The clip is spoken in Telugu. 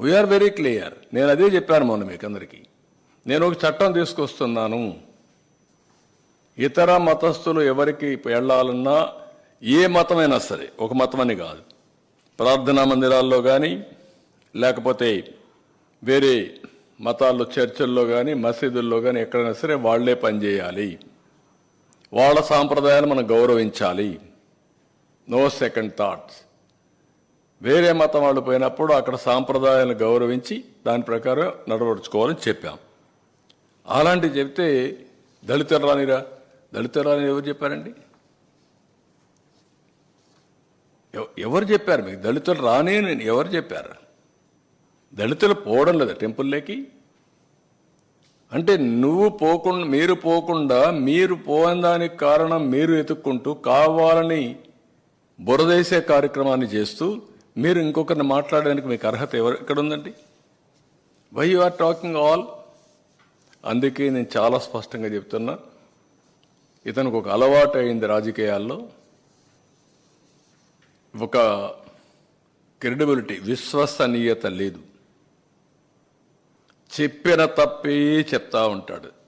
వీఆర్ వెరీ క్లియర్ నేను అదే చెప్పాను మొన్న మీకు అందరికీ. నేను ఒక చట్టం తీసుకొస్తున్నాను. ఇతర మతస్థులు ఎవరికి వెళ్ళాలన్నా ఏ మతమైనా సరే ఒక మతం అని కాదు. ప్రార్థనా మందిరాల్లో కానీ లేకపోతే వేరే మతాల్లో చర్చల్లో కానీ మసీదుల్లో కానీ ఎక్కడైనా సరే వాళ్ళే పనిచేయాలి వాళ్ళ సాంప్రదాయాలు మనం గౌరవించాలి. నో సెకండ్ థాట్స్ వేరే మతం వాళ్ళు పోయినప్పుడు అక్కడ సాంప్రదాయాలను గౌరవించి దాని ప్రకారం నడవడుచుకోవాలని చెప్పాం. అలాంటివి చెప్తే దళితులు రానిరా? దళితులు రాని ఎవరు చెప్పారండి? ఎవ- ఎవరు చెప్పారు? మీకు దళితులు రాని నేను ఎవరు చెప్పారు? దళితులు పోవడం లేదా టెంపుల్లోకి. అంటే నువ్వు పోకుండా మీరు పోకుండా మీరు పోని దానికి కారణం మీరు ఎతుక్కుంటూ కావాలని బురదేసే కార్యక్రమాన్ని చేస్తూ మీరు ఇంకొకరిని మాట్లాడడానికి మీకు అర్హత ఎవరు ఎక్కడ ఉందండి why you are talking all అందుకే నేను చాలా స్పష్టంగా చెప్తున్నా. ఇతనికి ఒక అలవాటు అయింది రాజకీయాల్లో. ఒక క్రెడిబిలిటీ విశ్వసనీయత లేదు. చెప్పిన తప్పే చెప్తా ఉంటాడు.